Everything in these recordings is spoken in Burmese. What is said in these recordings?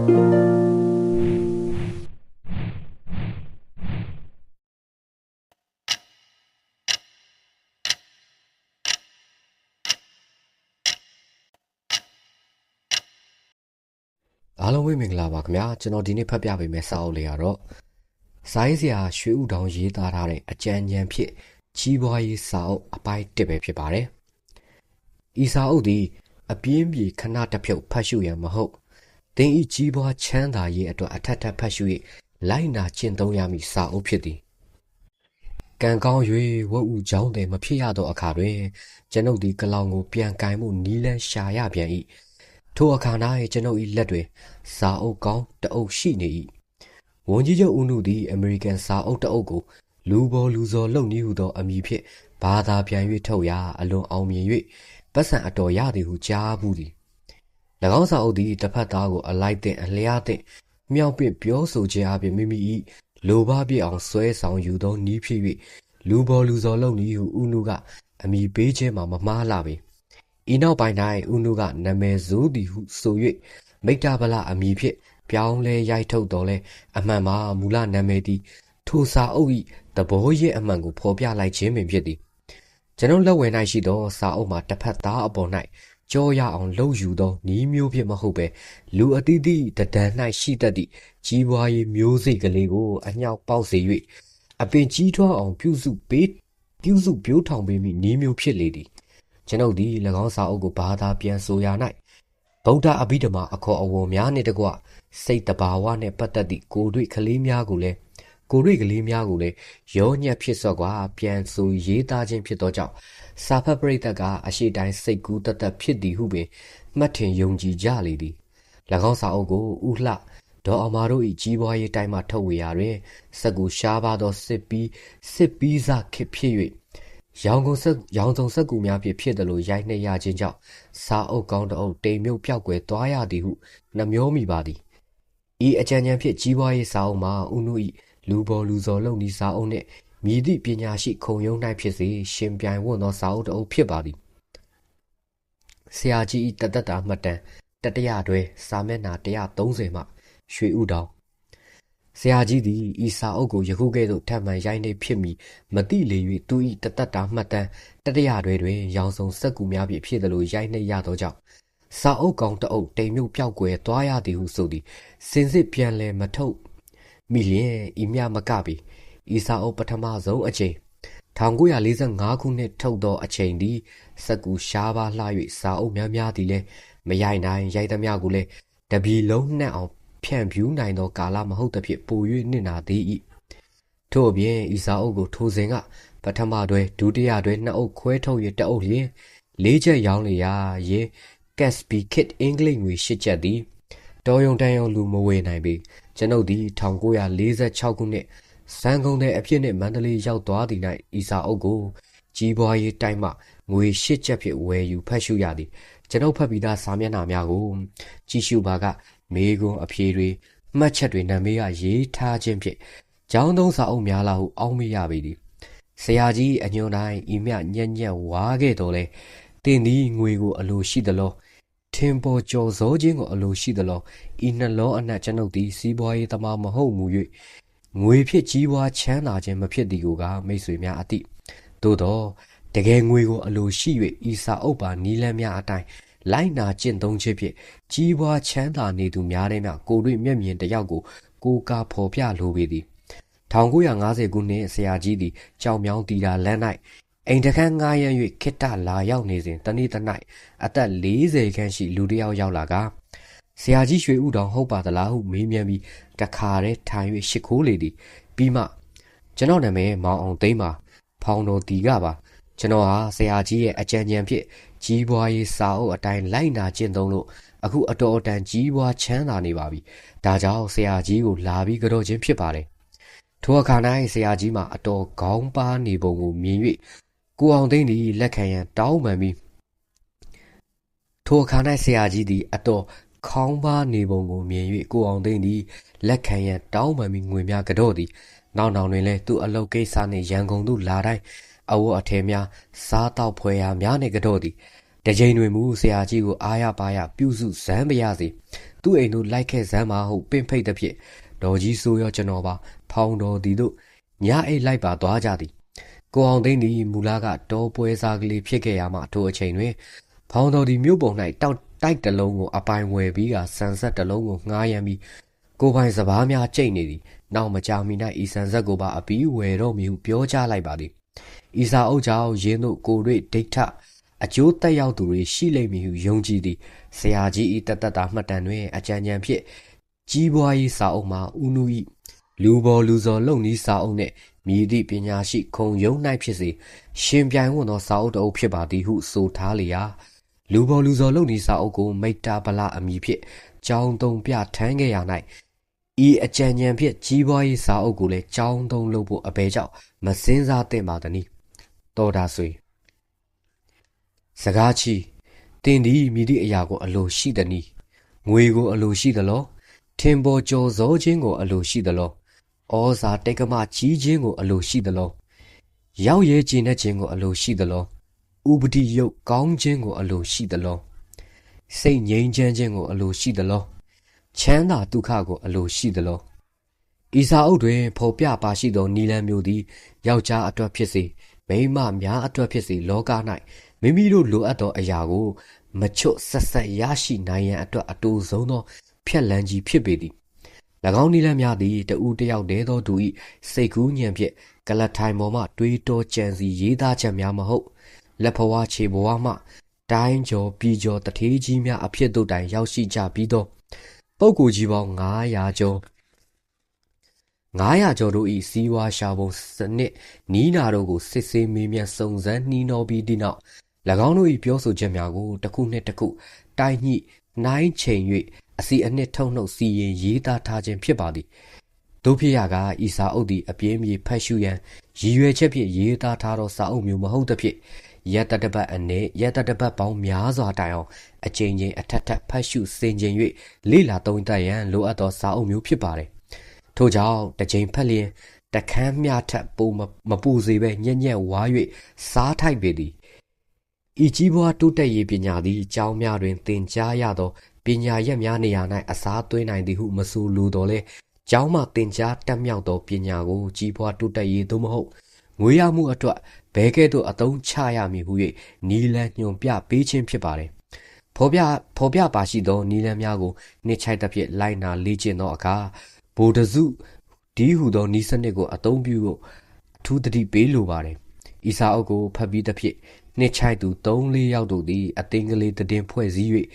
အားလုံးပဲမင်္ဂလာပါခင်ဗျာကျွန်တော်ဒီနေ့ဖတ်ပြပေးမယ့်စာအုပ်လေးကတော့စာရေးဆရာရွှေဥတောင်ရေးသားထားတဲ့အကြံဉာဏ်ဖြစ်ကြီးပွားရေးစာအုပ်အပိုင်း1ပဲဖြစ်ပါတယ်ဤစာအုပ်သည်အပြင်းပြေခဏတစ်ဖြုတ်ဖတ်ရှုရန်မဟုတ် တင်ဤကြီးပွားချမ်းသာရေးအတွက်အထက်ထပ်ဖတ်ရှု၍လိုက်နာကျင့်သုံးရမည့်စာအုပ်ဖြစ်သည်ကံကောင်း၍ဝတ်ဥကြောင်းတယ်မဖြစ်ရသောအခါတွင်ကျွန်ုပ်သည်ကလောင်ကိုပြန်ကင်မှုနီးလန်းရှာရပြန်၏ထိုအခါ၌ကျွန်ုပ်၏လက်တွင်စာအုပ်ကောင်းတအုပ်ရှိနေ၏ဝန်ကြီးချုပ်ဦးနုသည်အမေရိကန်စာအုပ်တအုပ်ကိုလူပေါ်လူစော်လုံနည်းဟုသောအမည်ဖြင့်ဘာသာပြန်၍ထုတ်ရာအလွန်အောင်မြင်၍ပတ်စံအတော်ရသည်ဟုကြားဘူးသည်၎ င်းစာအုပ်သည်တစ်ဖက်သားကိုအလိုက်တဲ့အလျားတဲ့မြောက်ပင့်ပြောဆိုခြင်းအပြင်မိမိ၏လိုဘပြည့်အောင်ဆွဲဆောင်ယူသောနီးဖြစ်၍လူပေါ်လူစော်လုံနည်းဟုဦးနုကအမိပေးခြင်းမှာမမှားလာပေ။ဤနောက်ပိုင်း၌ဦးနုကနာမည်ဆိုးသည်ဟုဆို၍မိတ္တဗလအမည်ဖြင့်ပြောင်းလဲရိုက်ထုတ်တော်လဲအမှန်မှာမူလနာမည်သည်ထိုစာအုပ်၏သဘောရည်အမှန်ကိုဖော်ပြလိုက်ခြင်းပင်ဖြစ်သည်ကျွန်ုပ်လက်ဝယ်၌ရှိသောစာအုပ်မှာတစ်ဖက်သားအပေါ်၌ ကြောရအောင်လှုပ်ယူသောနီးမျိုးဖြင့်မဟုတ်ပဲလူအသီးသီးတဒံ၌ရှိတတ်သည့်ကြီးပွားရေးမျိုးစိတ်ကလေးကိုအညောက်ပေါက်စေ၍အပင်ကြီးထွားအောင်ပြုစုပေးပြုစုပြိုးထောင်ပေးမိနီးမျိုးဖြစ်လေသည်ကျွန်ုပ်သည်၎င်းစာအုပ်ကိုဘာသာပြန်ဆိုရာ၌ဗုဒ္ဓအဘိဓမ္မာအခေါ်အဝေါ်များနှင့်တကွစိတ်တဘာဝနှင့်ပတ်သက်သည့်ကိုယ်တွေ့ကလေးများကိုလည်း ကိုယ်တွေ့ကလေးများကိုလည်းရောညက်ဖြစ်စော့ကွာပြန်ဆိုရေးသားခြင်းဖြစ်သောကြောင့်စာဖတ်ပရိသတ်ကအရှိတိုင်းစိတ်ကူးတသက်ဖြစ်သည်ဟုပင်မှတ်ထင်ယုံကြည်ကြလေသည်၎င်းစာအုပ်ကိုဥလှဒေါ်အမာတို့၏ကြီးပွားရေးတိုင်းမှထုတ်ဝေရာတွင်စက်ကူရှားပါသောစစ်ပီးစစ်ပီးစခစ်ဖြစ်၍ရောင်ကုန်ဆက်ရောင်စုံဆက်ကူများဖြင့်ဖြစ်တယ်လို့ရိုက်နှက်ရခြင်းကြောင့်စာအုပ်ကောင်းတအုပ်တိမ်မြုပ်ပြောက်ွယ်သွားရသည်ဟုနှမျောမိပါသည်ဤအကြံဉာဏ်ဖြင့်ကြီးပွားရေးစာအုပ်မှာဥနု၏ လူပေါ်လူစော်လုံဤစာအုပ်နှင့်မြည်သည့်ပညာရှိခုံရုံး၌ဖြစ်စေရှင်ပြိုင်ဝန်းသောစာအုပ်တအုပ်ဖြစ်ပါသည်ဆရာကြီး၏တသက်တာမှတ်တမ်းတတရတွဲစာမျက်နှာ130မှရွှေဥတောင်ဆရာကြီးသည်ဤစာအုပ်ကိုယခုကဲ့သို့ထပ်မံရိုက်နှိပ်ဖြစ်မည်မသိလေ၍သူ၏တသက်တာမှတ်တမ်းတတိယတွဲတွင်ရောင်စုံစက်ကူများဖြင့်ဖြစ်သလိုရိုက်နှိပ်ရသောကြောင့်စာအုပ်ကောင်တအုပ်တိမ်မြုပ်ပြောက်ကွယ်သွားရသည်ဟုဆိုသည်စင်စစ်ပြန်လဲမထုတ် မိလျင်ဤမြမကပြီဤစာအုပ်ပထမဆုံးအချိန်1945ခုနှစ်ထုတ်သောအချိန်သည်စက်ကူရှားပါလှ၍စာအုပ်များများသည်လည်းမရိုက်နိုင်ရိုက်သမျှကိုလည်းတပြီလုံးနှံ့အောင်ဖြန့်ဖြူးနိုင်သောကာလမဟုတ်သဖြင့်ပို၍နစ်နာသေး၏ထို့အပြင်ဤစာအုပ်ကိုထိုစဉ်ကပထမတွဲဒုတိယတွဲနှစ်အုပ်ခွဲထုတ်၍တအုပ်လျင်လေးချက်ရောင်းလျာရေ Gatsby Kit အင်္ဂလိပ်ငွေ၈ချက်သည်တော်ယုံတန်ယုံလူမဝေနိုင်ပေ ကျွန်ုပ်သည်1946ခုနှစ်စံကုန်တဲ့အဖြစ်နှင့်မန္တလေးရောက်သွားသည့်၌ဤစာအုပ်ကိုကြီးပွားရေးတိုင်းမှငွေ၈ချက်ဖြင့်ဝယ်ယူဖတ်ရှုရသည်ကျွန်ုပ်ဖတ်ပြီးသားစာမျက်နှာများကိုကြည့်ရှုပါကမေးခွန်းအဖြေတွေမှတ်ချက်တွေနာမည်ကရေးထားခြင်းဖြင့်ကျောင်းသုံးစာအုပ်များလာဟုအောက်မေ့ရပေသည်ဆရာကြီးအညွန်တိုင်းဤမြညံ့ညံ့ဝါခဲ့တော်လဲတင်သည်ငွေကိုအလိုရှိသလော ထင်ပေါ်ကျော်စောခြင်းကိုအလိုရှိသလောဤနှလောအနက်ကျွန်ုပ်သည်စီးပွားရေးသမားမဟုတ်မူ၍ငွေဖြစ်ကြီးပွားချမ်းသာခြင်းမဖြစ်သည်ကိုကမိတ်ဆွေများအသည့်သို့တော့တကယ်ငွေကိုအလိုရှိ၍ဤစာအုပ်ပါနီးလန်းများအတိုင်းလိုက်နာကျင့်သုံးခြင်းဖြင့်ကြီးပွားချမ်းသာနေသူများထဲမှကိုတွေ့မျက်မြင်တယောက်ကိုကိုကာဖော်ပြလိုပေသည်1950ခုနှစ်ဆရာကြီးသည်ကြောင်မြောင်းတီတာလမ်း၌ အိမ်တခန်းငားရမ်း၍ခိတ္တလာရောက်နေစဉ်တနေ့တ၌အသက်40ခန်းရှိလူတစ်ယောက်ရောက်လာကဆရာကြီးရွှေဥတောင်ဟုတ်ပါသလားဟုမေးမြန်းပြီးတခါတည်းထိုင်၍ရှ िख ိုးလေသည်ပြီးမှကျွန်တော်နာမည်မောင်အောင်သိမ်းပါဖောင်တော်တီကပါကျွန်တော်ဟာဆရာကြီးရဲ့အကြံဉာဏ်ဖြင့်ကြီးပွားရေးစာအုပ်အတိုင်းလိုက်နာကျင့်သုံးလို့အခုအတော်အတန်ကြီးပွားချမ်းသာနေပါပြီ။ဒါကြောင့်ဆရာကြီးကိုလာပြီးကြော့ခြင်းဖြစ်ပါတယ်။ထိုအခါ၌ဆရာကြီးမှာအတော်ခေါင်းပါနေပုံကိုမြင်၍ ကိုအောင်သိန်းသည်လက်ခံရန်တောင်းပန်ပြီးထိုအခါ၌ဆရာကြီးသည်အတော်ခေါင်းပါနေပုံကိုမြင်၍ကိုအောင်သိန်းသည်လက်ခံရန်တောင်းပန်ပြီးငွေများကြော့သည်နောက်နောက်တွင်လည်းသူ့အလုပ်ကိစ္စနှင့်ရန်ကုန်သို့လာတိုင်းအဝတ်အထည်များစားတောက်ဖွယ်ရာများနှင့်ကြော့သည်တကြိမ်တွင်မူဆရာကြီးကိုအားရပါရပြုစုဇမ်းပရစေသူ့အိမ်တို့လိုက်ခဲ့ဇမ်းပါဟုပင့်ဖိတ်သည်ဖြင့်တော်ကြီးဆိုရောကျွန်တော်ပါ ဖောင်းတော်သည်တို့ညအိတ်လိုက်ပါသွားကြသည် ကိုအောင်သိန်းသည်မူလာကတောပွဲစားကလေးဖြစ်ခဲ့ရမှထိုအချိန်တွင်ဖောင်းတော်သည်မြို့ပုံ၌တောက်တိုက်တလုံးကိုအပိုင်ဝယ်ပြီးကဆန်ဆက်တလုံးကိုငှားရမ်းပြီးကိုပိုင်စပားများကြိတ်နေသည်နောက်မကြာမီ၌ဤဆန်ဆက်ကိုပါအပီးဝယ်တော့မည်ဟုပြောကြားလိုက်ပါသည်ဤစာအုပ်ကြောင့်ရင်းတို့ကိုရိဒိဋ္ဌအကျိုးတက်ရောက်သူတွေရှိလိမ့်မည်ဟုယုံကြည်သည်ဆရာကြီးဤတသက်တာမှတ်တမ်းတွင်အကြံဉာဏ်ဖြင့်ကြီးပွားရေးစာအုပ်မှာဥနုဤလူပေါ်လူစော်လုံနီးစာအုပ်နှင့်မြည်သည့်ပညာရှိခုံရုံ၌ဖြစ်စေရှင်ပြိုင်ဝန်းသောစာအုပ်တအုပ်ဖြစ်ပါသည်ဟုဆိုထားလျာလူပေါ်လူစော်လုံနီးစာအုပ်ကိုမိတ္တာဗလအမည်ဖြင့်ကြောင်းတုံပြထမ်းခဲ့ရ၌ဤအကြံဉာဏ်ဖြင့်ကြီးပွားရေးစာအုပ်ကိုလည်းကြောင်းတုံလုပ်ဖို့အဘဲကြောင့်မစင်းစားသင့်ပါသည်။တော်တာဆွေစကားချီတင်သည်မိသည့်အရာကိုအလိုရှိသည်နီငွေကိုအလိုရှိသလောထင်ပေါ်ကြော်စောခြင်းကိုအလိုရှိသလော ဩဇာတိတ်ကမကြီးခြင်းကိုအလိုရှိသလောရောက်ရဲခြင်းနဲ့ခြင်းကိုအလိုရှိသလောဥပတိယုတ်ကောင်းခြင်းကိုအလိုရှိသလောစိတ်ငြိမ်းချမ်းခြင်းကိုအလိုရှိသလောချမ်းသာဒုက္ခကိုအလိုရှိသလောဤစာအုပ်တွင်ဖော်ပြပါရှိသောနီလန်မျိုးသည်ယောက်ျားအတွက်ဖြစ်စေမိန်းမများအတွက်ဖြစ်စေလောက၌မိမိတို့လိုအပ်သောအရာကို မချွတ်ဆက်ဆက်ရရှိနိုင်ရန်အတွက်အတူဆုံးသောဖြက်လန်းကြီးဖြစ်ပေသည်၎ င်းနီလန်းများသည်တဦးတယောက်တည်းသောသူ၏စိတ်ကူးညံဖြင့်ကလထိုင်ပေါ်မှတွေးတောကြံစီရေးသားချက်များမဟုတ်လက်ဖွားခြေဘဝမှတိုင်းကျော်ပြည်ကျော်တထေးကြီးများအဖြစ်တို့တိုင်ရောက်ရှိကြပြီးသောပုပ်ကိုကြီးပေါင်း900ကျော်900ကျော်တို့၏စီးပွားရှာပုံစနစ်နီးနာတို့ကိုစစ်ဆေးမေးမြန်းစုံစမ်းနှီးနှောပြီးသည့်နောက်၎င်းတို့၏ပြောဆိုချက်များကိုတစ်ခုနှင့်တစ်ခုတိုင်းညှိနှိုင်းချိန်၍ အစီအနှစ်ထုံနှုတ်စီရင်ရေးသားထားခြင်းဖြစ်ပါသည်တို့ဖြစ်ရကဤစာအုပ်သည်အပြင်းပြေဖတ်ရှုရန်ရည်ရွယ်ချက်ဖြင့်ရေးသားထားသောစာအုပ်မျိုးမဟုတ်သဖြင့်ရတတပတ်အနေရတတပတ်ပေါင်းများစွာတိုင်အောင်အကြိမ်ကြိမ်အထက်ထက်ဖတ်ရှုစင်ကြင်၍လေ့လာသုံးသပ်ရန်လိုအပ်သောစာအုပ်မျိုးဖြစ်ပါတယ်ထို့ကြောင့်တစ်ကြိမ်ဖတ်လျင်တခမ်းမြထက်ပုံမပူစေဘဲညက်ညက်ဝါ၍စားထိုက်ပေသည်ဤကြီးပွားတိုးတက်ရေးပညာသည်အကြောင်းများတွင်သင်ကြားရသော ပညာရက်များနေရာ၌အစားသွင်းနိုင်သည်ဟုမဆိုလိုတော်လဲကျောင်းမှသင်ကြားတက်မြောက်သောပညာကိုကြီးပွားတိုးတက်ရေးသို့မဟုတ်ငွေရမှုအတွက်ဘဲကဲ့သို့အသုံးချရမည်ဟု၍နီလန်ညွန်ပြပေးခြင်းဖြစ်ပါတယ်ဖော်ပြဖော်ပြပါရှိသောနီလန်များကိုနှစ်ချိုက်သဖြင့်လိုက်နာလေ့ကျင့်သောအခါဗိုလ်တစုဒီဟုသောနီးစနစ်ကိုအသုံးပြုဖို့အထူးသတိပေးလိုပါတယ်။ဤစာအုပ်ကိုဖတ်ပြီးသဖြင့်နှစ်ချိုက်သူ3-4ယောက်တို့သည်အသင်္ကလေးတည်ဖွဲ့စည်း၍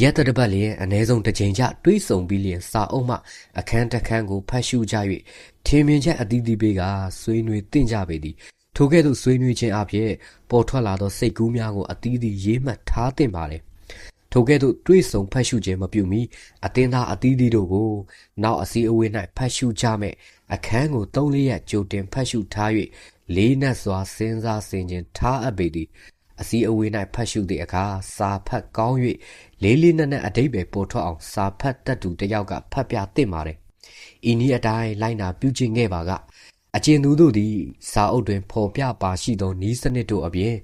ရက်တပတ်လျင်အ ਨੇ ဆုံးတစ်ချိန်ကြတွေးဆုံပြီးလျင်စာအုပ်မှ အခန်းတစ်ခန်းကိုဖတ်ရှုကြ၍ထင်မြင်ချက်အသီးသီးပေးကဆွေးနွေးသင့်ကြပေသည်ထိုကဲ့သို့ဆွေးနွေးခြင်းအပြင်ပေါ်ထွက်လာသောစိတ်ကူးများကိုအသီးသီးရေးမှတ်ထားသင့်ပါလေထိုကဲ့သို့တွေးဆုံဖတ်ရှုခြင်းမပြုမီအတင်းသားအသီးသီးတို့ကို နောက်အစည်းအဝေး၌ဖတ်ရှုကြမဲ့အခန်းကို၃လရက်ကြိုတင်ဖတ်ရှုထား၍လေးနက်စွာစဉ်းစားဆင်ခြင်ထားအပ်ပေသည် အစည်းအဝေး၌ဖတ်ရှုသည့်အခါစာဖတ်ကောင်း၍လေးလေးနက်နက်အတိတ်ပဲပေါ်ထွက်အောင်စာဖတ်တတ်သူတယောက်ကဖတ်ပြသင့်ပါတယ်။ဤနည်းအတိုင်းလိုက်နာပြုကျင့်ခဲ့ပါကအကျဉ်သူတို့သည်စာအုပ်တွင်ဖော်ပြပါရှိသောနီးစနစ်တို့အပြင်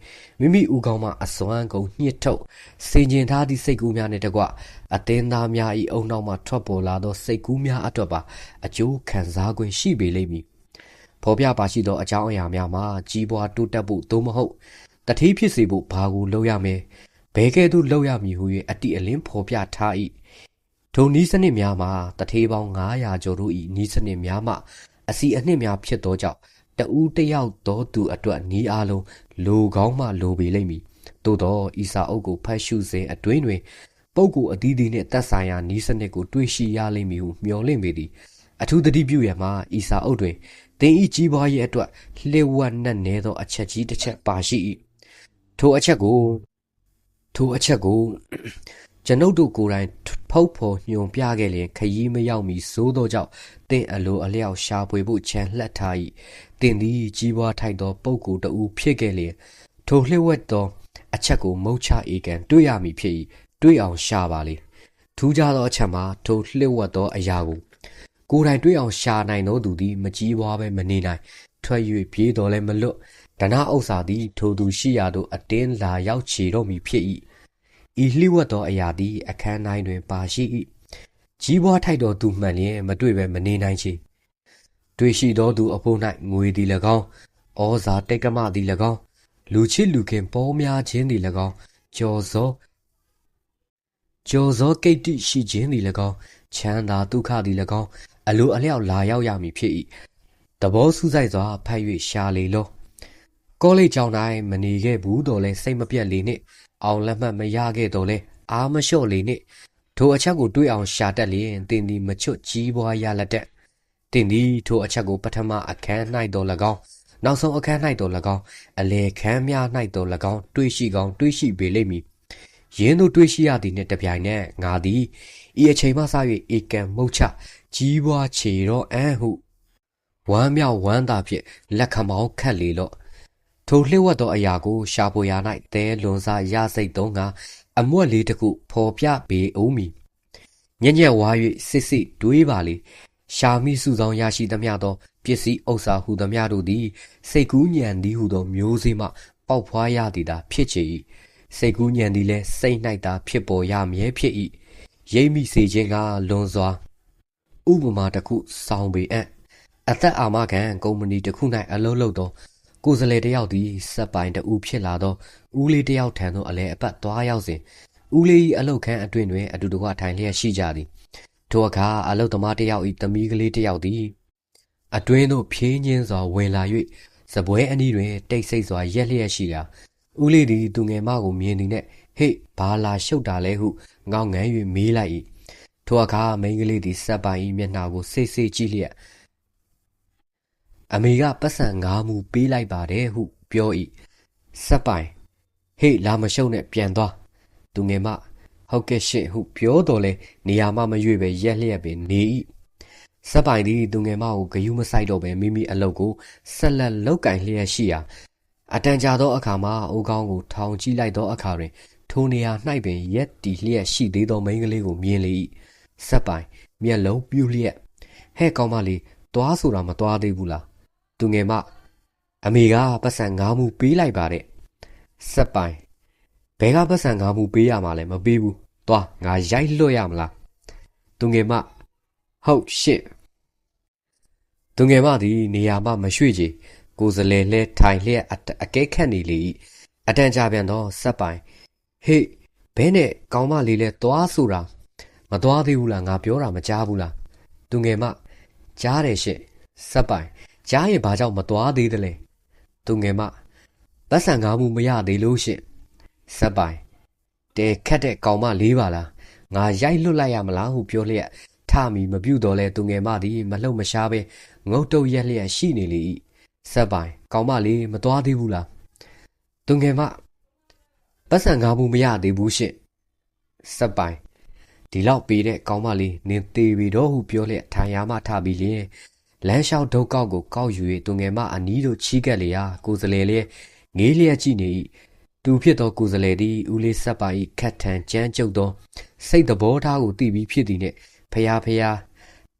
မိမိဥကောင်းမှအစွမ်းကုန်ညှစ်ထုတ်စင်ကျင်ထားသည့်စိတ်ကူးများနှင့်တကွအသင်းသားများ၏အုံနောက်မှထွက်ပေါ်လာသောစိတ်ကူးများအတွက်ပါအကျိုးခံစား권ရှိပေလိမ့်မည်ဖော်ပြပါရှိသောအကြောင်းအရာများမှာကြီးပွားတိုးတက်ဖို့သို့မဟုတ် တတိဖြစ်စေဖို့ဘာကိုလုပ်ရမလဲဘယ်ကဲ့သို့လုပ်ရမည်ဟု၍အတိအလင်းဖော်ပြထား၏ထိုနီးစနစ်များမှာတထေးပေါင်း900ကျော်တို့၏နီးစနစ်များမှာအစီအနှစ်များဖြစ်သောကြောင့်တဦးတယောက်သောသူအတွက်နီးအားလုံးလိုကောင်းမှလိုပေလိမ့်မည်သို့သောဤစာအုပ်ကိုဖတ်ရှုစဉ်အတွင်းတွင်ပုဂ္ဂိုလ်အသီးသီးနှင့်သက်ဆိုင်ရာနီးစနစ်ကိုတွေ့ရှိရလိမ့်မည်ဟုမျှော်လင့်ပေသည်အထူးသတိပြုရမှာဤစာအုပ်တွင်သင်ဤကြီးပွားရေးအတွက်လျှို့ဝှက်နှက်နေသောအချက်ကြီးတစ်ချက်ပါရှိ၏ ထိုအချက်ကိုထိုအချက်ကိုကျွန်ုပ်တို့ကိုယ်တိုင်ဖုတ်ဖော်ညွန်ပြခဲ့လျင်ခရီးမရောက်မီစိုးသောကြောင့်တင့်အလိုအလျောက်ရှာဖွေဖို့ခြံလှက်ထား၏တင်သည်ကြီးပွားထိုက်သောပုဂ္ဂိုလ်တဦးဖြစ်ခဲ့လျင်ထိုလျှို့ဝှက်သောအချက်ကိုမုတ်ချအေကန်တွေ့ရမည်ဖြစ်၏တွေ့အောင်ရှာပါလေထူးခြားသောအချက်မှာထိုလျှို့ဝှက်သောအရာကိုကိုယ်တိုင်တွေ့အောင်ရှာနိုင်သောသူသည်မကြီးပွားပဲမနေနိုင်ထွက်၍ပြေးတော်လဲမလွတ် ဒနာဥစ္စာသည် ထိုသူရှိရာသို့အတင်းလာရောက်ချေတော့မည်ဖြစ်၏ဤလျှိဝတ်သောအရာသည် အခန်းတိုင်းတွင်ပါရှိ၏ကြီးပွားထိုက်သောသူမှန်လျင်မတွေ့ဘဲမနေနိုင်ချေတွေ့ရှိသောသူအဖို့၌ငွေသည်၎င်းဩဇာတိတ်ကမသည်၎င်းလူချစ်လူခင်ပေါ်များခြင်းသည်၎င်းကြော်စောကြော်စောကိတ္တိရှိခြင်းသည်၎င်းချမ်းသာဒုက္ခသည်၎င်းအလိုအလျောက်လာရောက်ရမည်ဖြစ်၏တဘောစူးစိုက်စွာဖတ်၍ရှာလေလော ကောလိပ်ကျောင်းတိုင်းမနေခဲ့ဘူးတော့လဲစိတ်မပြတ်လေနှင့်အောင်လက်မှတ်မရခဲ့တော့လဲအားမလျှော့လေနှင့်ထိုအချက်ကိုတွေးအောင်ရှာတတ်လျင်တင်သည်မချွတ်ကြီးပွားရလက်တဲ့တင်သည်ထိုအချက်ကိုပထမအခန်း၌တော်၎င်းနောက်ဆုံးအခန်း၌တော်၎င်းအလေခန်းများ၌တော်၎င်းတွေးရှိကောင်းတွေးရှိပေလိမ့်မည်ယင်းတို့တွေးရှိရသည်နှင့်တပြိုင်နက်ငါသည်ဤအချိန်မှစ၍ဧကံမုတ်ချကြီးပွားချေတော့အံ့ဟုဝမ်းမြောက်ဝမ်းသာဖြင့်လက်ခမောင်းခတ်လေလော့ ထိုလျှို့ဝှက်သောအရာကို ရှာဖွေရာ၌တဲလွန်စားရစိတ်သုံးကအမွက်လေးတစ်ခုဖော်ပြပေဦးမည်ညံ့ညက်ဝါ၍စစ်စစ်တွေးပါလေရှာမိစုဆောင်ရရှိသမျှသောပစ္စည်းဥစ္စာဟုသမျှတို့သည် စိတ်ကူးညံသည်ဟုသောမျိုးစေ့မှပေါက်ဖွားရသည်သာဖြစ်ချေ၏စိတ်ကူးညံသည်လည်းစိတ်၌သာဖြစ်ပေါ်ရမည်ဖြစ်၏ရိပ်မိစေခြင်းကလွန်စွာဥပမာတစ်ခုစောင်းပေအံ့အသက်အာမခံကုမ္ပဏီတစ်ခု၌အလုပ်လုပ်သော ကိုယ်စလဲတယောက်သည်စက်ပိုင်တူဖြစ်လာသောဦးလေးတယောက်ထံသို့အလဲအပတ်သွားရောက်စဉ်ဦးလေး၏အလုတ်ခန်းအတွင်တွင်အတူတကွထိုင်လျက်ရှိကြသည်ထိုအခါအလုတ်သမားတယောက်၏သမီးကလေးတယောက်သည်အတွင်းသို့ဖြင်းချင်းစွာဝင်လာ၍စပွဲအနီးတွင်တိတ်ဆိတ်စွာရက်လျက်ရှိရာဦးလေးသည်သူငယ်မကိုမြင်သည်နှင့်ဟေ့ဘာလာရှုပ်တာလဲဟုငေါငန်း၍မေးလိုက်၏ထိုအခါမိန်းကလေးသည်စက်ပိုင်၏မျက်နှာကိုစိတ်စိတ်ကြည့်လျက် အမေကပတ်စံငါးမူပေးလိုက်ပါတယ်ဟုပြော၏စက်ပိုင်ဟေ့လာမရှုံနဲ့ပြန်သွားသူငယ်မဟုတ်ကဲ့ရှင့်ဟုပြောတော်လဲနေရာမှမရွေ့ပဲရက်လျက်ပင်နေ၏စက်ပိုင်သည်သူငယ်မကိုဂယုမဆိုင်တော့ပဲမိမိအလုပ်ကိုဆက်လက်လုပ်ကင်လျက်ရှိရာအတန်ကြာသောအခါမှာအိုးကောင်းကိုထောင်ကြည့်လိုက်သောအခါတွင်ထိုနေရာ၌ပင်ရက်တီလျက်ရှိသေးသောမိန်းကလေးကိုမြင်လေ၏စက်ပိုင်မျက်လုံးပြူးလျက်ဟဲ့ကောင်းမလေးသွားဆိုတာမသွားသေးဘူးလား သူငယ်မအမေကပတ်စံငါးမှုပေးလိုက်ပါတဲ့စက်ပိုင်ဘဲကပတ်စံငါးမှုပေးရမှာလဲမပေးဘူးသွားငါရိုက်လွတ်ရမလားသူငယ်မဟုတ်ရှင့်သူငယ်မသည်နေရာမှမရွှေ့ချေကိုယ်စလဲလဲထိုင်လျက်အကဲခတ်နေလေအတန်ကြာပြန်တော့စက်ပိုင်ဟေ့ဘဲနဲ့ကောင်းမလေးလဲသွားဆိုတာမသွားသေးဘူးလားငါပြောတာမကြားဘူးလားသူငယ်မကြားတယ်ရှင့်စက်ပိုင် ကြားရင်ဘာကြောင့်မသွားသေးသလဲသူငယ်မပတ်စံကားမှုမရသေးလို့ရှင့်စက်ပိုင်တဲခတ်တဲ့ကောင်မလေးပါလားငါရိုက်လွတ်လိုက်ရမလားဟုပြောလျက်ထမီမပြုတ်တော့လဲသူငယ်မသည်မလှုပ်မရှားပဲငုတ်တုတ်ရက်လျက်ရှိနေလေ၏စက်ပိုင်ကောင်မလေးမသွားသေးဘူးလားသူငယ်မပတ်စံကားမှုမရသေးဘူးရှင့်စက်ပိုင်ဒီလောက်ပေးတဲ့ကောင်မလေးနင်သေးပြီတော့ဟုပြောလျက်ထိုင်ရမှထပြီးလျင် လမ်းလျှောက်ဒုတ်ကောက်ကိုကောက်ယူ၍သူငယ်မအနီးသို့ချီးကပ်လျာကိုယ်စလဲလျက်ငေးလျက်ကြည့်နေ၏သူဖြစ်သောကိုယ်စလဲသည်ဦးလေးဆက်ပါ၏ခတ်ထန်ကြမ်းကြုတ်သောစိတ်သဘောထားကိုသိပြီးဖြစ်သည်နှင့်ဖျားဖျား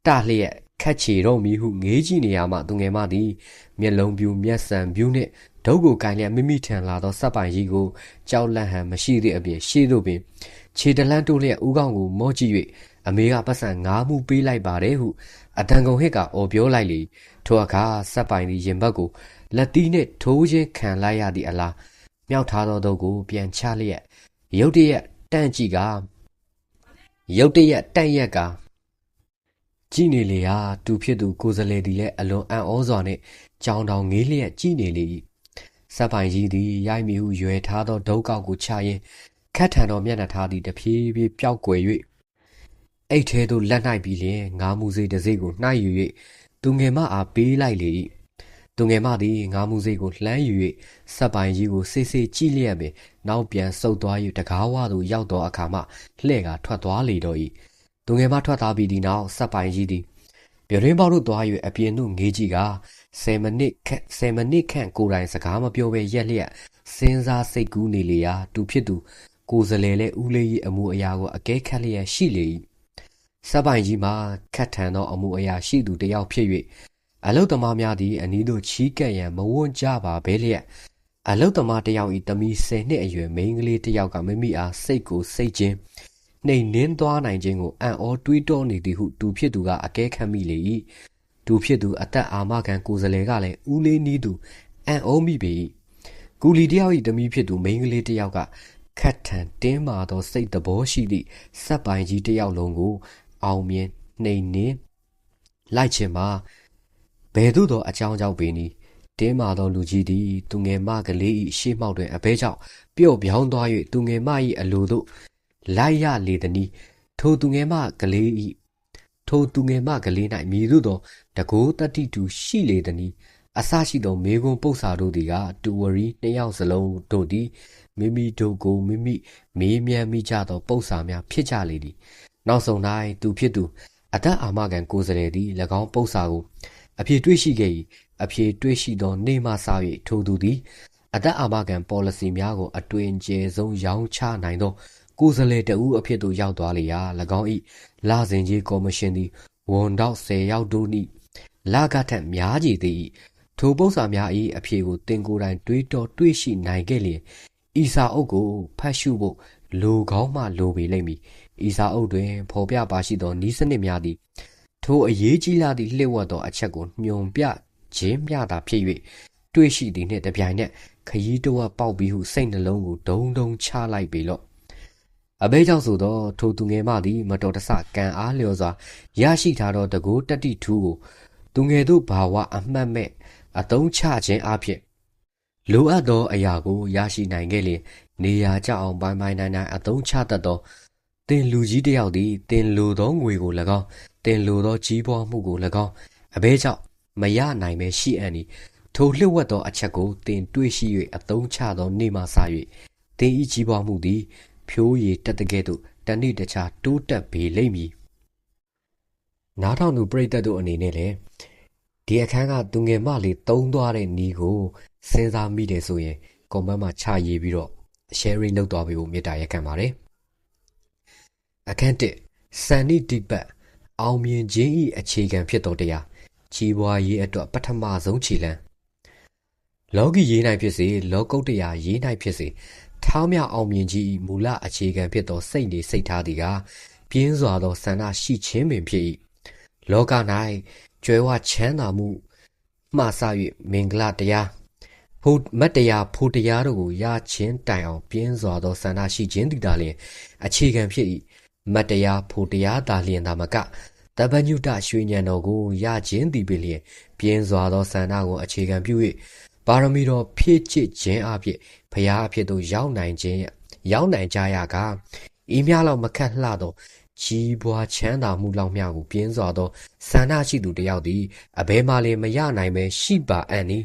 တလျက်ခတ်ချေတော့မီဟုငေးကြည့်နေရမှသူငယ်မသည်မျက်လုံးပြူမျက်စံပြူနှင့်ဒုတ်ကိုကင်လျက်မိမိထံလာသောစက်ပိုင်ကြီးကိုကြောက်လန့်ဟန်မရှိသည့်အပြင်ရှေ့သို့ပင်ခြေတလန်းတိုးလျက်ဦးခေါင်းကိုမော့ကြည့်၍အမေကပတ်စံငါးမှုပေးလိုက်ပါတယ်ဟု အတန်ကုန်ဟစ်ကအော်ပြောလိုက်လေထိုအခါစက်ပိုင်သည်ရင်ဘတ်ကိုလက်သီးနှင့်ထိုးခြင်းခံလိုက်ရသည့်အလားမြောက်ထားသောတုပ်ကိုပြန်ချလျက်ရုတ်တရက်တန့်ကြည့်ကရုတ်တရက်တန့်ရက်ကကြည်နေလေဟာသူဖြစ်သူကိုစလေသည်လည်းအလွန်အံ့ဩစွာနှင့်ကြောင်တောင်ငေးလျက်ကြည်နေလေ၏စက်ပိုင်ကြီးသည်ရိုက်မိဟုရွယ်ထားသောဒုတ်ကောက်ကိုချရင်ခတ်ထန်သောမျက်နှာထားသည်တဖြည်းဖြည်းပျောက်ကွယ်၍ အိတ်ထဲသို့လက်နှိုက်ပြီးလျင်ငါးမှုစေးတစ်စိတ်ကိုနှိုက်ယူ၍သူငယ်မအားပေးလိုက်လေ၏သူငယ်မသည်ငါးမှုစေးကိုလှမ်းယူ၍စက်ပိုင်ကြီးကိုစေးစေးကြည့်လျက်ပင်နောက်ပြန်ဆုတ်သွား၍တကားဝသို့ရောက်သောအခါမှလှဲ့ကထွက်သွားလေတော့၏သူငယ်မထွက်သွားပြီးဒီနောက်စက်ပိုင်ကြီးသည်ပြရင်းပေါတို့သွား၍အပြင်သို့ငေးကြည့်က10မိနစ်ခန့်10မိနစ်ခန့်ကိုယ်တိုင်စကားမပြောဘဲရက်လျက်စဉ်းစားစိတ်ကူးနေလေရာသူဖြစ်သူကိုယ်စလဲလဲဦးလေး၏အမှုအရာကိုအကဲခတ်လျက်ရှိလေ၏ စက်ပိုင်ကြီးမှာခတ်ထန်သောအမှုအရာရှိသူတယောက်ဖြစ်၍အလုတ်သမားများသည်အနီးသို့ချီးကပ်ရန်မဝွန့်ကြပါဘဲလျက်အလုတ်သမားတစ်ယောက်၏တမီ10နှစ်အရွယ်မိန်းကလေးတစ်ယောက်ကမိမိအားစိတ်ကိုစိတ်ချင်းနှိမ်နှင်းသွားနိုင်ခြင်းကိုအံ့ဩတွေးတောနေသည်ဟုသူဖြစ်သူကအကဲခတ်မိလေ၏သူဖြစ်သူအသက်အာမခံကိုယ်စလဲကလည်းဦးလေးနီးသူအံ့ဩမိပေ၏ကူလီတယောက်၏တမီဖြစ်သူမိန်းကလေးတစ်ယောက်ကခတ်ထန်တင်းမာသောစိတ်သဘောရှိသည့်စက်ပိုင်ကြီးတစ်ယောက်လုံးကို အောင်မြင်နှိမ်နှင်းလိုက်ခြင်းမှာဘယ်သို့သောအကြောင်းကြောင့်ပေနည်းတင်းမာသောလူကြီးသည် သူငယ်မကလေး၏ရှေ့မှောက်တွင်အဘဲကြောင့်ပျော့ပြောင်းသွား၍သူငယ်မ၏အလိုသို့လိုက်ရလေသည်။ထိုသူငယ်မကလေး၏ထိုသူငယ်မကလေး၌မည်သို့သောတကိုးတတ္တိတူရှိလေသည်။အစရှိသောမေကွန်းပု္ပ္ပာတို့သည်ကတူဝရီနှစ်ယောက်စလုံးတို့သည်မိမိတို့ကိုမိမိမေးမြန်းမိကြသောပု္ပ္ပာများဖြစ်ကြလေသည်။ နောက်ဆုံး၌သူဖြစ်သူအသက်အာမခံကိုယ်စရယ်သည်၎င်းပု္ပ္ပာကိုအပြေတွေ့ရှိခဲ့၏အဖြေတွေ့ရှိသောနေ့မှစ၍ထိုသူသည်အသက်အာမခံ policy များကိုအတွင်ကျယ်ဆုံးရောင်းချနိုင်သောကိုယ်စားလှယ်တဦးအဖြစ်သို့ရောက်သွားလေရာ၎င်း၏လစဉ်ကြီးကော်မရှင်သည်ဝန်တော့10ယောက်တို့နှင့်လာကထက်များကြည်သည်ထိုပု္ပ္ပာများ၏အဖြေကိုတင်ကိုယ်တိုင်တွေးတောတွေးရှိနိုင်ခဲ့လျင်ဤစာအုပ်ကိုဖတ်ရှုဖို့လိုကောင်းမှလိုပေလိမ့်မည် ဤစာအုပ်တွင်ဖော်ပြပါရှိသောဤစနစ်များသည်ထိုအရေးကြီးလာသည့်လှည့်ဝတ်သောအချက်ကိုညွန်ပြခြင်းမျှသာဖြစ်၍တွေ့ရှိသည်နှင့်တပြိုင်နက်ခရီးတဝက်ပေါက်ပြီးဟုစိတ်နှလုံးကိုဒုံဒုံချလိုက်ပေလော့အဘဲကြောင့်ဆိုသောထိုသူငယ်မသည်မတော်တဆကံအားလျော်စွာရရှိထားသောတကိုးတတိထူးကိုသူငယ်တို့ဘာဝအမှတ်မဲ့အတုံးချခြင်းအဖြစ်လိုအပ်သောအရာကိုရရှိနိုင်ခဲ့လျင်နေရာကျအောင်ပိုင်းပိုင်းနိုင်နိုင်အတုံးချတတ်သော တင်လူကြီးတယောက်သည်တင်လိုသောငွေကို၎င်းတင်လိုသောကြီးပွားမှုကို၎င်းအဘဲကြောင့်မရနိုင်ပဲရှိအံ့ဤထိုလျှို့ဝှက်သောအချက်ကိုတင်တွေးရှိ၍အတုံးချသောနေ့မှစ၍တင်ဤကြီးပွားမှုသည် ဖြိုးရည်တက်တဲ့ကဲ့သို့တဏိတခြားတိုးတက်ပေလိမ့်မည်နားထောင်သူပြိတ္တတို့အနေနဲ့လည်းဒီအခန်းကသူငယ်မလေးတုံးသွားတဲ့နီးကိုစဉ်းစားမိတယ်ဆိုရင် comment မှာချရေးပြီးတော့ sharing လုပ်သွားပေးဖို့မေတ္တာရက်ခံပါတယ် အခန်း1စန္နိတိပတ်အောင်မြင်ခြင်း၏အခြေခံဖြစ်သောတရားကြီးပွားရေးအတွက်ပထမဆုံးခြေလှမ်းလောကီရေး၌ဖြစ်စေလောကုတ္တရာရေး၌ဖြစ်စေထောင်းမြအောင်မြင်ခြင်းမူလအခြေခံဖြစ်သောစိတ်နေစိတ်ထားသည်ကပြင်းစွာသောဆန္ဒရှိခြင်းပင်ဖြစ်၏လောက၌ကျွဲဝချမ်းသာမှုမှစ၍မင်္ဂလာတရားဖို့မတ်တရားဖို့တရားတို့ကိုရခြင်းတိုင်အောင်ပြင်းစွာသောဆန္ဒရှိခြင်းသည်သာလျှင်အခြေခံဖြစ်၏ မတ်တရားဖို့တရားသာလျှင်သာမကတပညုတရွှေညံတော်ကိုရခြင်းသည်ပင်လျင်ပြင်းစွာသောဆန္ဒကိုအခြေခံပြု၍ပါရမီတော်ဖြည့်ချစ်ခြင်းအဖြစ်ဖရာအဖြစ်သို့ရောက်နိုင်ခြင်းရောက်နိုင်ကြရကဤများလောက်မခက်လှသောကြီးပွားချမ်းသာမှုလောက်များကိုပြင်းစွာသောဆန္ဒရှိသူတယောက်သည်အဘဲမှလည်းမရနိုင်ပဲရှိပါအံ့နီ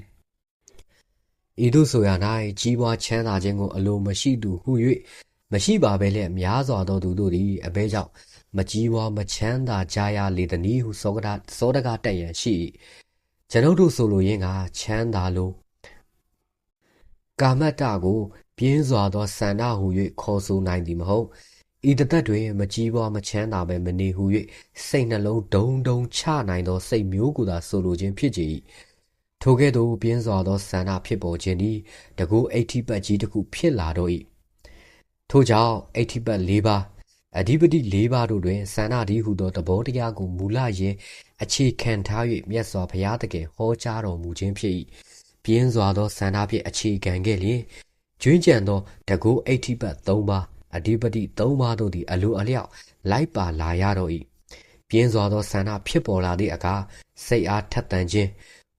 ဤသို့ဆိုရ၌ကြီးပွားချမ်းသာခြင်းကိုအလိုမရှိသူဟု၍ မရှိပါဘဲလျက်များစွာသောသူတို့သည်အဘဲကြောင့်မကြီးပွားမချမ်းသာကြရလေသည်ဟုစောကတာစောတကားတက်ရန်ရှိကျွန်ုပ်တို့ဆိုလိုရင်းကချမ်းသာလို့ကာမတ္တကို ပြင်းစွာသောဆန္ဒဟု၍ခေါ်ဆိုနိုင်သည်မဟုတ်ဤတသက်တွင်မကြီးပွားမချမ်းသာပဲမနေဟု၍စိတ်နှလုံးဒုံဒုံချနိုင်သောစိတ်မျိုးကိုသာဆိုလိုခြင်းဖြစ်ကြ၏ထိုကဲ့သို့ပြင်းစွာသောဆန္ဒဖြစ်ပေါ်ခြင်းသည်တကူအဋ္ဌိပတ်ကြီးတစ်ခုဖြစ်လာတော့၏ ထို့ကြောင့်အဋ္ဌိပတ်၄ပါးအဓိပတိ၄ပါးတို့တွင်ဆန္ဒဒီဟုသောသဘောတရားကိုမူလရင်အခြေခံထား၍မြတ်စွာဘုရားသခင်ဟောကြားတော်မူခြင်းဖြစ်၏ပြင်းစွာသောဆန္ဒဖြင့်အခြေခံခဲ့လျင်ကျွင်းကြံသောတကူအဋ္ဌိပတ်၃ပါးအဓိပတိ၃ပါးတို့သည်အလိုအလျောက်လိုက်ပါလာရတော့၏ပြင်းစွာသောဆန္ဒဖြစ်ပေါ်လာသည့်အခါစိတ်အားထက်သန်ခြင်း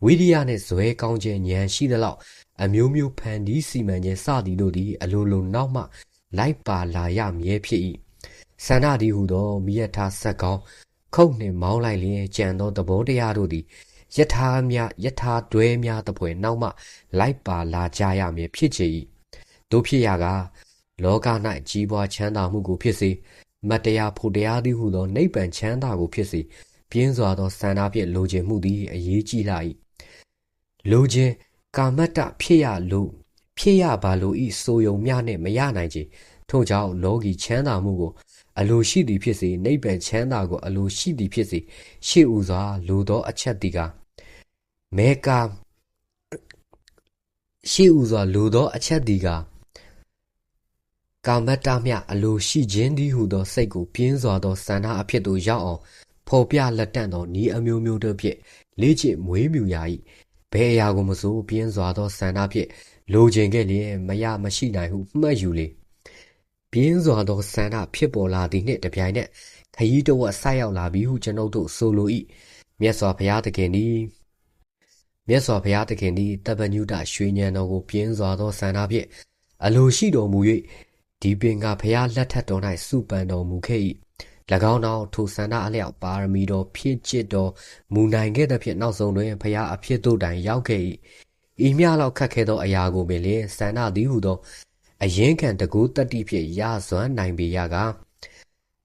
ဝိရိယနှင့်ဇွဲကောင်းခြင်းဉာဏ်ရှိသလောက်အမျိုးမျိုးဖန်တီးစီမံခြင်းစသည်တို့သည်အလိုလိုနောက်မှ လိုက်ပါလာရမည်ဖြစ်၏ဆန္ဒဒီဟုသောမိယထာဆက်ကောင်းခုတ်နှင့်မောင်းလိုက်လျင်ကြံသောသဘောတရားတို့သည်ယထာများယထာတွဲများတပွဲနောက်မှ လိုက်ပါလာကြရမည်ဖြစ်ချေ၏တို့ဖြစ်ရကလောက၌ကြီးပွားချမ်းသာမှုကိုဖြစ်စေမတရားဖို့တရားသည်ဟုသောနိဗ္ဗာန်ချမ်းသာကိုဖြစ်စေပြင်းစွာသောဆန္ဒဖြင့်လိုချင်မှုသည်အရေးကြီးလာ၏လိုချင်ကာမတ္တဖြစ်ရလို့ ဖြစ်ရပါလို့ဤဆိုယုံမြနှင့်မရနိုင်ချေထို့ကြောင့်လောကီချမ်းသာမှုကိုအလိုရှိသည်ဖြစ်စေနိဗ္ဗာန်ချမ်းသာကိုအလိုရှိသည်ဖြစ်စေရှေ့ဦးစွာလိုသောအချက်သည်ကမဲကာရှိဥစွာလိုသောအချက်ဒီကကာမတ္တမျှအလိုရှိခြင်းသည်ဟုသောစိတ်ကိုပြင်းစွာသောဆန္ဒအဖြစ်သို့ရောက်အောင်ဖော်ပြလက်တန့်သောဤအမျိုးမျိုးတို့ဖြင့်လေ့ကျင့်မွေးမြူရာ၏ဘယ်အရာကိုမဆိုပြင်းစွာသောဆန္ဒဖြင့် လိုချင်ခဲ့လျင်မရမရှိနိုင်ဟုမှတ်ယူလေပြင်းစွာသောဆန္ဒဖြစ်ပေါ်လာသည်နှင့်တပြိုင်နက်ခရီးတဝက်ဆိုက်ရောက်လာပြီဟုကျွန်ုပ်တို့ဆိုလို၏မြတ်စွာဘုရားသခင်သည်မြတ်စွာဘုရားသခင်သည်တပ္ပညုတရွှေဉဏ်တော်ကိုပြင်းစွာသောဆန္ဒဖြင့်အလိုရှိတော်မူ၍ဒီပင်ကဘုရားလက်ထက်တော်၌စုပန်တော်မူခဲ့၏၎င်းနောက်ထိုဆန္ဒအလျောက်ပါရမီတော်ဖြစ်จิตတော်မူနိုင်ခဲ့သဖြင့်နောက်ဆုံးတွင်ဘုရားအဖြစ်တို့တိုင်ရောက်ခဲ့၏ ဤမျှလောက်ခတ်ခဲသောအရာကိုပင်လျှင်ဆန္ဒသည်ဟုသော အရင်ခံတကူတတ္တိဖြင့်ရစွမ်းနိုင်ပေရက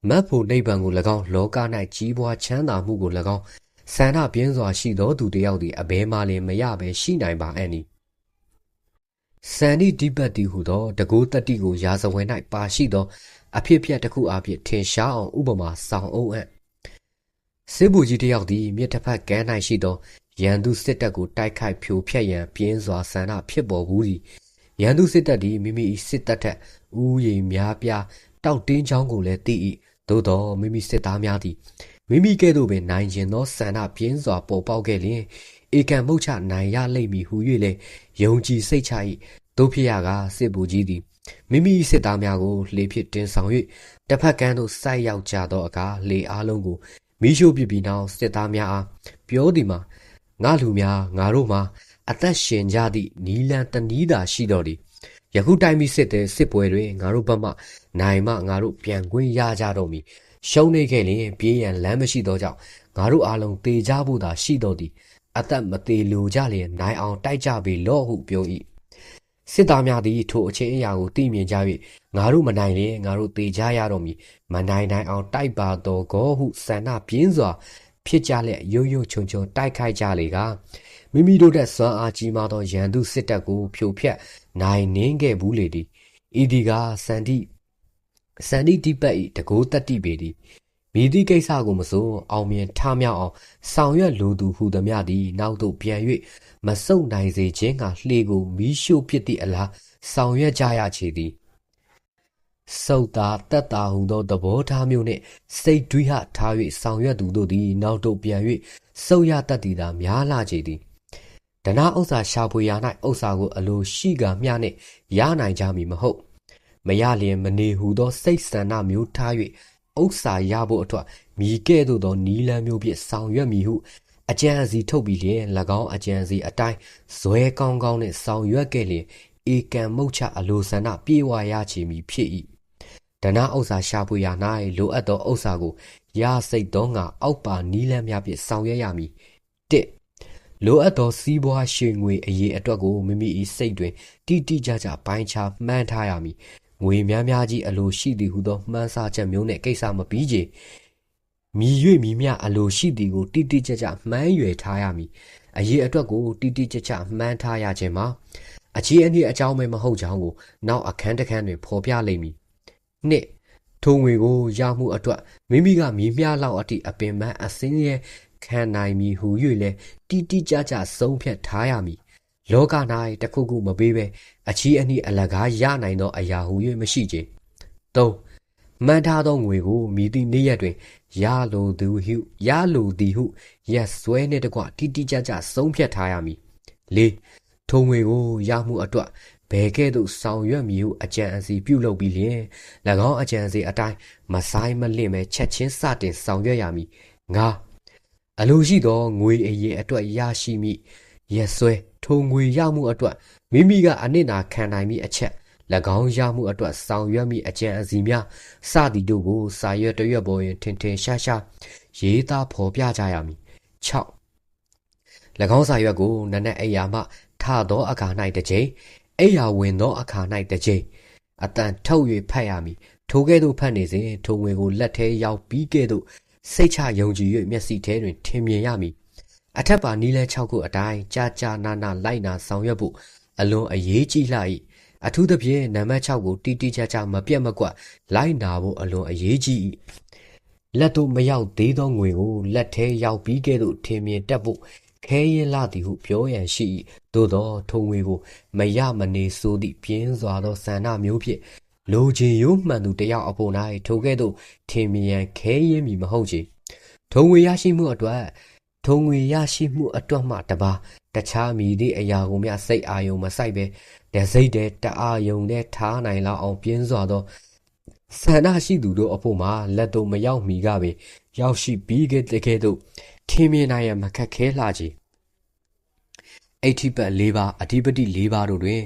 မတ်ဖို့နိဗ္ဗာန်ကို၎င်းလောက၌ကြီးပွားချမ်းသာမှုကို၎င်းဆန္ဒပြင်းစွာရှိသောသူတယောက်သည်အဘဲမှလည်းမရဘဲရှိနိုင်ပါအံ့နီစန္ဒီဒီပတ်တီဟုသောတကူတတ္တိကိုရာဇဝင်၌ပါရှိသော အဖြစ်ပြက်တစ်ခုအဖြစ်ထင်ရှားအောင်ဥပမာဆောင်အုပ်အံ့စစ်ဘူကြီးတယောက်သည်မြစ်တစ်ဖက်ကမ်း၌ရှိသော ရန်သူစစ်တပ်ကိုတိုက်ခိုက်ဖြိုဖျက်ရန်ပြင်းစွာဆန္ဒဖြစ်ပေါ်ဘူးသည်ရန်သူစစ်တပ်သည်မိမိ၏စစ်တပ်ထက်ဥယျာဉ်များပြားတောက်တင်းချောင်းကိုလည်းသိ၏သို့သောမိမိစစ်သားများသည်မိမိကဲ့သို့ပင်နိုင်ကျင်သောဆန္ဒပြင်းစွာပေါ်ပေါက်ခဲ့လျင်ဧကံမုတ်ချနိုင်ရလိမ့်မည်ဟု၍လည်းယုံကြည်စိတ်ချ၏တို့ဖြစ်ရကစစ်ဘူကြီးသည်မိမိစစ်သားများကိုလေဖြစ်တင်ဆောင်၍တစ်ဖက်ကမ်းသို့စိုက်ရောက်ကြသောအခါလေအားလုံးကိုမိရှို့ပြပြီးနောက်စစ်သားများအားပြောသည်မှာ ငါလူများငါတို့မှာအသက်ရှင်ကြသည့်နီလန်တနီးသာရှိတော်သည်ယခုတိုင်ပြီးစစ်တဲ့စစ်ပွဲတွင်ငါတို့ဘက်မှနိုင်မှငါတို့ပြန်ခွင့်ရကြတော့မည်ရှုံးနေခဲ့လျင်ပြေးရန်လမ်းမရှိသောကြောင့်ငါတို့အားလုံးတေကြဖို့သာရှိတော်သည်အသက်မသေးလိုကြလျင်နိုင်အောင်တိုက်ကြပေလော့ဟုပြော၏စစ်သားများသည်ထိုအချင်းအရာကိုသိမြင်ကြ၍ငါတို့မနိုင်လျင်ငါတို့တေကြရတော့မည်မနိုင်နိုင်အောင်တိုက်ပါတော်ကောဟုဆန္ဒပြင်းစွာ ဖြစ်ကြလျက်ရုပ်ရုပ်ချုံချုံတိုက်ခိုက်ကြလေကမိမိတို့တဲ့စွမ်းအားကြီးမားသောရန်သူစစ်တပ်ကိုဖြိုဖျက်နိုင်နှင်းခဲ့ဘူးလေသည်ဤဒီကစန္တိစန္တိတိပတ်ဤတကိုးတတ္တိပေသည်မိသည့်ကိစ္စကိုမဆိုအောင်မြင်ထမြောက်အောင်ဆောင်ရွက်လိုသူဟုသည်များသည်နောက်သို့ပြန်၍မဆုတ်နိုင်စေခြင်းကလှေကိုမီးရှို့ပစ်သည့်အလားဆောင်ရွက်ကြရချေသည် စုတ်တာတက်တာဟုသောသဘောထားမျိုးနှင့်စိတ်တွေးဟထား၍ဆောင်ရွက်သူတို့သည် နောက်သို့ပြန်၍စုပ်ရတတ်သည်သာများလာချေသည်ဒနာဥစ္စာရှာဖွေရာ၌ဥစ္စာကိုအလိုရှိကမျှနှင့်ရနိုင်ကြမည်မဟုတ်မရလျင်မနေဟုသောစိတ်ဆန္ဒမျိုးထား၍ဥစ္စာရဖို့အတွက်မိကဲ့သို့သောနီလန်းမျိုးဖြင့်ဆောင်ရွက်မည်ဟုအကြံအစီထုတ်ပြီးလျင်၎င်းအကြံစီအတိုင်းဇွဲကောင်းကောင်းနှင့်ဆောင်ရွက်ခဲ့လျင်ဧကံမုတ်ချအလိုဆန္ဒပြေဝရချေမည်ဖြစ်၏ ဒနာဥစ္စာရှာဖွေရာ၌လိုအပ်သောဥစ္စာကိုရစိတ်သောငါအောက်ပါနီးလန်းများဖြင့်ဆောင်ရွက်ရမည်၁လိုအပ်သောစီးပွားရွှေငွေအရေးအတွက်ကိုမိမိ၏စိတ်တွင်တိတိကျကျပိုင်းခြားမှန်းထားရမည်ငွေများများကြီးအလိုရှိသည်ဟုသောမှန်းဆချက်မျိုးနှင့်ကိစ္စမပြီးချေမြည်၍မြည်မြအလိုရှိသည်ကိုတိတိကျကျမှန်းရွယ်ထားရမည်အရေးအတွက်ကိုတိတိကျကျမှန်းထားရခြင်းမှာအခြေအနေအကြောင်းပဲမဟုတ်ကြောင်းကိုနောက်အခန်းတစ်ခန်းတွင်ဖော်ပြလိမ့်မည် နှစ်ထိုငွေကိုရမှုအတွက်မိမိကမြည်မြလောက်အထိအပင်ပန်းအစင်းရဲခံနိုင်မည်ဟု၍လည်းတိတိကျကျဆုံးဖြတ်ထားရမည်လောက၌တခုခုမပေးဘဲအချီးအနှီးအလကားရနိုင်သောအရာဟု၍မရှိချေ၃မှန်ထားသောငွေကိုမိသည့်နေ့ရက်တွင်ရလိုသူဟုရလိုသည်ဟုရက်ဆွဲနှင့်တကွတိတိကျကျဆုံးဖြတ်ထားရမည်၄ထုံငွေကိုရမှုအတွက် ဘယ်ကဲ့သို့ဆောင်ရွက်မည်ဟုအကြံအစီပြုလုပ်ပြီးလျင်၎င်းအကြံစီအတိုင်းမဆိုင်မလင့်ပဲချက်ချင်းစတင်ဆောင်ရွက်ရမည်၅အလိုရှိသောငွေအရေးအတွက်ရရှိမိရက်ဆွဲထုံငွေရမှုအတွက်မိမိကအနစ်နာခံနိုင်မိအချက်၎င်းရမှုအတွက်ဆောင်ရွက်မိအကြံအစီများစသည်တို့ကိုစာရွက်တရွက်ပေါ်တွင်ထင်ထင်ရှားရှားရေးသားဖော်ပြကြရမည်6၎င်းစာရွက်ကိုနနက်အိယာမှထသောအခါ၌တစ်ကြိမ် အိယာဝင်သောအခါ၌တစ်ကြိမ်အတန်ထုတ်၍ဖတ်ရမည်ထိုကဲ့သို့ဖတ်နေစဉ်ထိုငွေကိုလက်ထဲရောက်ပြီးကဲ့သို့စိတ်ချယုံကြည်၍မျက်စိထဲတွင်ထင်မြင်ရမည်အထက်ပါနီးလဲ6ခုအတိုင်းကြာကြာနာနာလိုက်နာဆောင်ရွက်ဖို့အလွန်အရေးကြီးလှ၏အထူးသဖြင့်နံပါတ်6ကိုတိတိကျကျမပြတ်မကွက်လိုက်နာဖို့အလွန်အရေးကြီး၏လက်တို့မရောက်သေးသောငွေကိုလက်ထဲရောက်ပြီးကဲ့သို့ထင်မြင်တတ်ဖို့ ခဲရင်လာသည်ဟုပြောရန်ရှိ၏သို့သောထုံငွေကိုမရမနေဆိုသည့်ပြင်းစွာသောဆန္ဒမျိုးဖြင့်လိုချင်ရိုးမှန်သူတယောက်အဖို့၌ထိုကဲ့သို့ထင်မြင်ခဲရင်မည်မဟုတ်ချေထုံငွေရရှိမှုအတွက်ထုံငွေရရှိမှုအတွက်မှတပါတခြားမည်သည့်အရာကိုမျှစိတ်အာယုံမဆိုင်ပဲတစိတ်တဲ့တအားယုံနဲ့ထားနိုင်လောက်အောင်ပြင်းစွာသောဆန္ဒရှိသူတို့အဖို့မှာလက်တို့မရောက်မီကပင်ရောက်ရှိပြီးခဲ့တဲ့ကဲ့သို့ ထင်မြင်နိုင်ရမခက်ခဲလှကြီးအဋ္ဌိပတ်၄ပါးအဓိပတိ၄ပါးတို့တွင်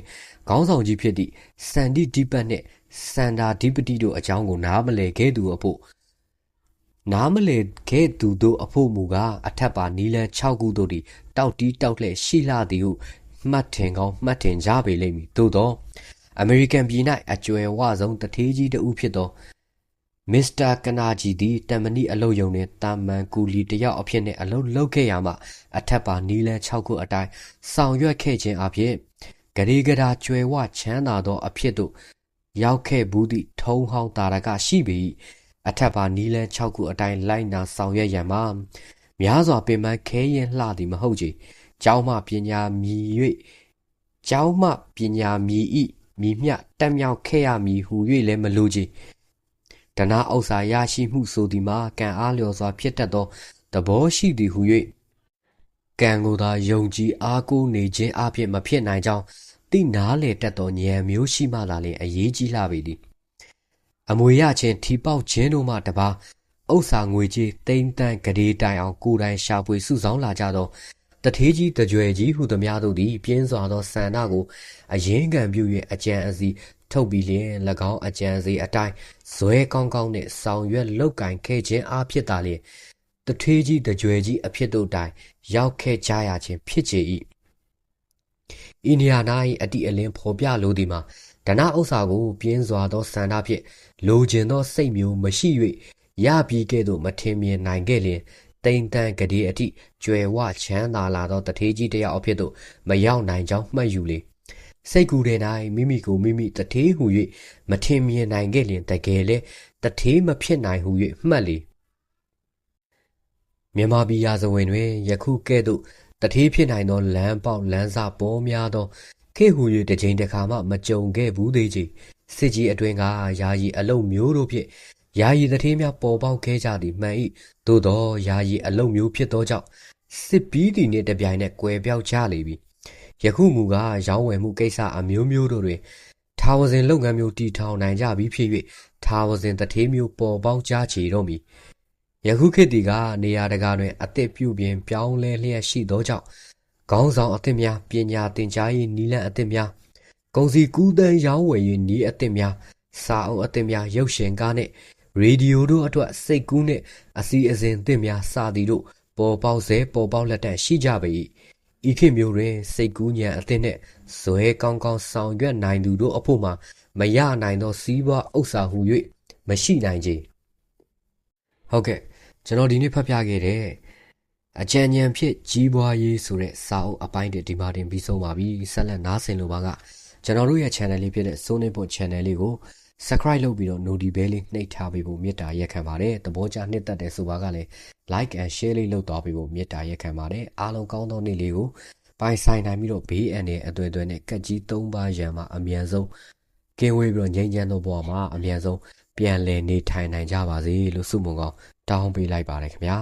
ခေါင်းဆောင်ကြီးဖြစ်သည့်စန္ဒီဓိပတ်နှင့်စန္ဒာဓိပတိတို့အကြောင်းကိုနားမလည်ခဲ့သူအဖို့နားမလည်ခဲ့သူတို့အဖို့မူကားအထက်ပါနီလန်း6ခုတို့သည်တောက်တီးတောက်လှဲ့ရှိလာသည်ဟုမှတ်ထင်ကောင်းမှတ်ထင်ကြပေလိမ့်မည်သို့သောအမေရိကန်ပြည်၌အကျွယ်ဝဆုံးတထေးကြီးတဦးဖြစ်သော မစ္စတာကနာဂျီသည်တမနီအလုတ်ယုံနှင့်တာမန်ကူလီတယောက်အဖြစ်နှင့်အလုတ်လုပ်ခဲ့ရမှအထက်ပါနီလန်း6ခုအတိုင်းဆောင်ရွက်ခဲ့ခြင်းအပြင်ဂရေဂရာကျွယ်ဝချမ်းသာသော အဖြစ်သို့ရောက်ခဲ့ဘူးသည့်ထုံးဟောင်းတာရကရှိပေ၏အထက်ပါနီလန်း6ခုအတိုင်းလိုက်နာဆောင်ရွက်ရန်မှာများစွာပင်ပန်းခဲရင်လှသည်မဟုတ်ကြ။ကျောင်းမှပညာမြည်၍ကျောင်းမှပညာမြည်၏မြည်မျှတက်မြောက်ခဲ့ရမည်ဟု၍လည်းမလိုကြ။ တနာဥစ္စာရရှိမှုဆိုသည်မှာကံအားလျော်စွာဖြစ်တတ်သောသဘောရှိသည်ဟု၍ကံကိုသာယုံကြည်အားကိုးနေခြင်းအပြင်မဖြစ်နိုင်ကြောင်းသိနာလေတတ်သောဉာဏ်မျိုးရှိမှသာလျှင်အရေးကြီးလှပေသည်အမွေရခြင်းထီပေါက်ခြင်းတို့မှတပါဥစ္စာငွေကြီးတိမ့်တန်းဂရေတိုင်အောင်ကိုယ်တိုင်ရှာဖွေစုဆောင်းလာကြသောတထေးကြီးတကြွယ်ကြီးဟုသမျှတို့သည်ပြင်းစွာသောဆန္ဒကိုအရင်ကံပြု၍အကြံအစီ ထုတ်ပြီးလျင်၎င်းအကြံစီအတိုင်းဇွဲကောင်းကောင်းနှင့်ဆောင်ရွက်လောက်ကင်ခဲ့ခြင်းအဖြစ်သာလျှင်တထေးကြီးတကြွယ်ကြီးအဖြစ်တို့တိုင်ရောက်ခဲ့ကြရခြင်းဖြစ်ကြ၏အိန္ဒိယ၌အတိအလင်းဖော်ပြလိုသည်မှာဒနာဥစ္စာကို ပြင်းစွာသောဆန္ဒဖြင့်လိုချင်သောစိတ်မျိုးမရှိ၍ရပြီးကဲ့သို့မထင်မြင်နိုင်ခဲ့လျင်တိမ်တန်းကလေးအထိကျွယ်ဝချမ်းသာလာသောတထေးကြီးတယောက်အဖြစ်သို့မရောက်နိုင်ကြောင်းမှတ်ယူလေ စိတ်ကူတဲ့၌မိမိကိုမိမိတထေးဟု၍မထင်မြင်နိုင်ခဲ့လျင်တကယ်လေတထေးမဖြစ်နိုင်ဟု၍မှတ်လေမြန်မာပြည်ရာဇဝင်တွင်ယခုကဲ့သို့တထေးဖြစ်နိုင်သောလမ်းပေါက်လမ်းစာပေါ်များသောခေဟု၍တစ်ချိန်တစ်ခါမှမကြုံခဲ့ဘူးသေးချေစစ်ကြီးအတွင်ကယာယီအလုတ်မျိုးတို့ဖြင့်ယာယီတထေးများပေါ်ပေါက်ခဲ့ကြသည်မှန်၏သို့သောယာယီအလုတ်မျိုးဖြစ်သောကြောင့်စစ်ပီးသည်နှင့်တပြိုင်နက်ကွယ်ပြောက်ကြလေပြီ ယခုမူကားရောင်းဝယ်မှုကိစ္စအမျိုးမျိုးတို့တွင်ထာဝစဉ်လုပ်ငန်းမျိုးတည်ထောင်နိုင်ကြပြီဖြစ်၍ထာဝစဉ်တထေးမျိုးပေါ်ပေါက်ကြချေတော့မည်ယခုခေတ်ဒီကနေရာတကာတွင်အသက်ပြုပြင်ပြောင်းလဲလျက်ရှိသောကြောင့်ခေါင်းဆောင်အသစ်များပညာသင်ကြားရေးနီလန့်အသစ်များကုန်စည်ကူးသန်းရောင်းဝယ်ရေးနီးအသစ်များစာအုပ်အသစ်များရုပ်ရှင်ကားနှင့်ရေဒီယိုတို့အတွက်စိတ်ကူးနှင့်အစီအစဉ်သစ်များစသည်တို့ပေါ်ပေါက်စေပေါ်ပေါက်လက်တန့်ရှိကြပေ၏ ဤခေတ်မျိုးတွင်စိတ်ကူးဉဏ်အသစ်နှင့်ဇွဲကောင်းကောင်းဆောင်ရွက်နိုင်သူတို့အဖို့မှာမရနိုင်သောစီးပွားဥစ္စာဟု၍မရှိနိုင်ကြဟုတ်ကဲ့ကျွန်တော်ဒီနေ့ဖတ်ပြခဲ့တဲ့အကြံဉာဏ်ဖြစ်ကြီးပွားရေးဆိုတဲ့စာအုပ်အပိုင်းတွေဒီမှာတင်ပြီးဆုံးပါပြီဆက်လက်နားဆင်လိုပါကကျွန်တော်တို့ရဲ့ channel လေးဖြစ်တဲ့ Sonipon channel လေးကို subscribe လုပ်ပြီးတော့ notification ဘဲလေးနှိပ်ထားပေးဖို့မေတ္တာရက်ခံပါတယ်သဘောကျနှစ်သက်တဲ့ဆိုပါကလည်း like and share လေးလုပ်သွားပေးဖို့မေတ္တာရက်ခံပါတယ်အားလုံးကောင်းသောနေ့လေးကိုပိုင်ဆိုင်နိုင်ပြီးတော့ဘေးအန္တရာယ်အသွယ်သွယ်နဲ့ကက်ကြီး၃ပါးရံမှာအမြန်ဆုံးကင်းဝေးပြီးတော့ငြိမ်းချမ်းသောဘဝမှာအမြန်ဆုံးပြန်လည်နေထိုင်နိုင်ကြပါစေလို့ဆုမွန်ကောင်းတောင်းပေးလိုက်ပါတယ်ခင်ဗျာ